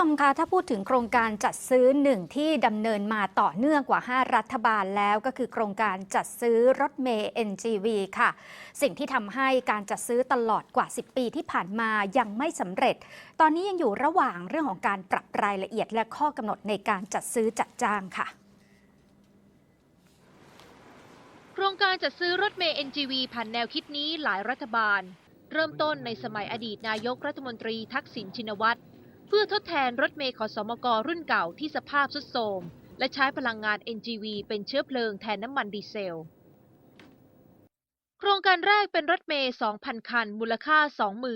ชมคะถ้าพูดถึงโครงการจัดซื้อหนึ่งที่ดำเนินมาต่อเนื่องกว่า 5 รัฐบาลแล้วก็คือโครงการจัดซื้อรถเมย์ NGV ค่ะ สิ่งที่ทำให้การจัดซื้อตลอดกว่า 10 ปีที่ผ่านมายังไม่สำเร็จ ตอนนี้ยังอยู่ระหว่างเรื่องของการปรับรายละเอียดและข้อกำหนดในการจัดซื้อจัดจ้างค่ะโครงการจัดซื้อรถเมย์ NGV ผ่านแนวคิดนี้หลายรัฐบาล เริ่มต้นในสมัยอดีตนายกรัฐมนตรีทักษิณชินวัตร เพื่อทดแทนรถเมย์ขอสมกรุ่นเก่าที่สภาพทรุดโทรมและใช้พลังงาน NGV เป็นเชื้อเพลิงแทนน้ำมันดีเซล โครงการแรกเป็นรถเมย์2,000 คัน มูลค่า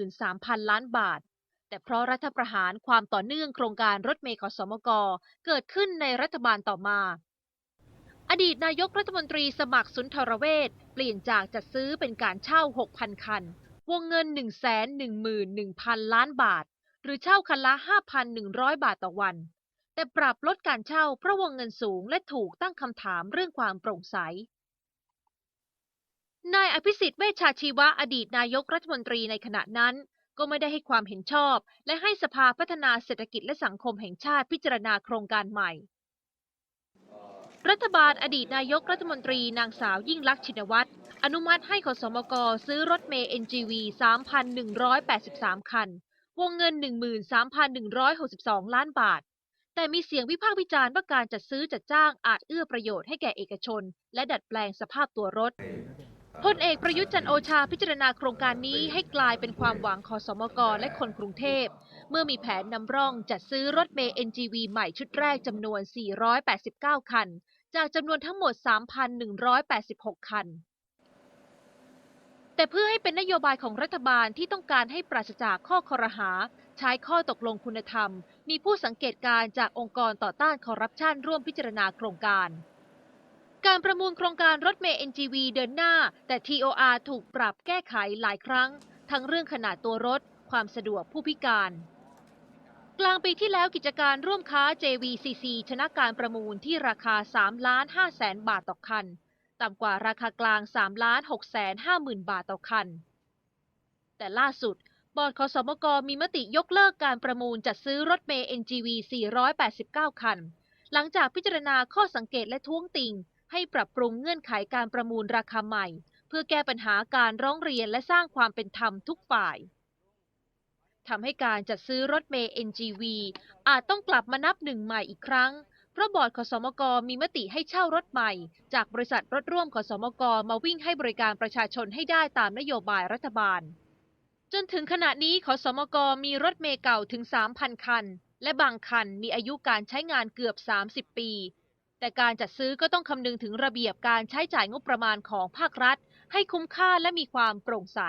23,000 ล้านบาท แต่เพราะรัฐประหารความต่อเนื่องโครงการรถเมย์ขอสมกเกิดขึ้นในรัฐบาลต่อมา อดีตนายกรัฐมนตรีสมัครสุนทรเวชเปลี่ยนจากจัดซื้อเป็นการเช่า 6,000 คัน วงเงิน 111,000 ล้านบาท หรือเช่าคันละ 5,100 บาทต่อวัน แต่ปรับลดการเช่าเพราะวงเงินสูงและถูกตั้งคำถามเรื่องความโปร่งใส นายอภิสิทธิ์เวชชาชีวะอดีตนายกรัฐมนตรีในขณะนั้น ก็ไม่ได้ให้ความเห็นชอบ และให้สภาพัฒนาเศรษฐกิจและสังคมแห่งชาติพิจารณาโครงการใหม่ รัฐบาลอดีตนายกรัฐมนตรีนางสาวยิ่งลักษณ์ชินวัตรอนุมัติให้ขสมกซื้อรถเมย์ NGV 3,183 คัน วงเงิน 13,162 ล้านบาท แต่มีเสียงวิพากษ์วิจารณ์ว่าการจัดซื้อจัดจ้างอาจเอื้อประโยชน์ให้แก่เอกชน และดัดแปลงสภาพตัวรถพลเอกประยุทธ์จันโอชาพิจารณาโครงการนี้ให้กลายเป็นความหวังของสมกรและคนกรุงเทพ เมื่อมีแผนนำร่องจัดซื้อรถเมย์ NGV ใหม่ชุดแรกจำนวน 489 คัน จากจำนวนทั้งหมด 3,186 คัน แต่เพื่อให้เป็นนโยบายของรัฐบาลที่ต้องการให้ปราศจากข้อคอรหา ใช้ข้อตกลงคุณธรรม มีผู้สังเกตการณ์จากองค์กรต่อต้านคอร์รัปชันร่วมพิจารณาโครงการ การประมูลโครงการรถเมย์ NGV เดินหน้า แต่ TOR ถูกปรับแก้ไขหลายครั้ง ทั้งเรื่องขนาดตัวรถ ความสะดวกผู้พิการ กลางปีที่แล้วกิจการร่วมค้า JVCC ชนะการประมูลที่ราคา3ล้าน5แสนบาทต่อคัน ต่ำกว่าราคากลาง 3 ล้าน6แสน5หมื่นบาทต่อคัน แต่ล่าสุด บอร์ดขสมกมีมติยกเลิกการประมูลจัดซื้อรถเมย์ NGV 489 คัน หลังจากพิจารณาข้อสังเกตและท้วงติง ให้ปรับปรุงเงื่อนไขการประมูลราคาใหม่ เพื่อแก้ปัญหาการร้องเรียนและสร้างความเป็นธรรมทุกฝ่ายทำให้การจัดซื้อรถเมย์ NGV อาจต้องกลับมานับหนึ่งใหม่อีกครั้ง เพราะบอร์ดขสมกมีมติให้เช่ารถใหม่ จากบริษัทรถร่วมขสมกมาวิ่งให้บริการประชาชนให้ได้ตามนโยบายรัฐบาล จนถึงขณะนี้ขสมกมีรถเมย์เก่าถึง 3,000 คัน และบางคันมีอายุการใช้งานเกือบ 30 ปี แต่การจัดซื้อก็ต้องคำนึงถึงระเบียบการใช้จ่ายงบประมาณของภาครัฐ ให้คุ้มค่าและมีความโปร่งใส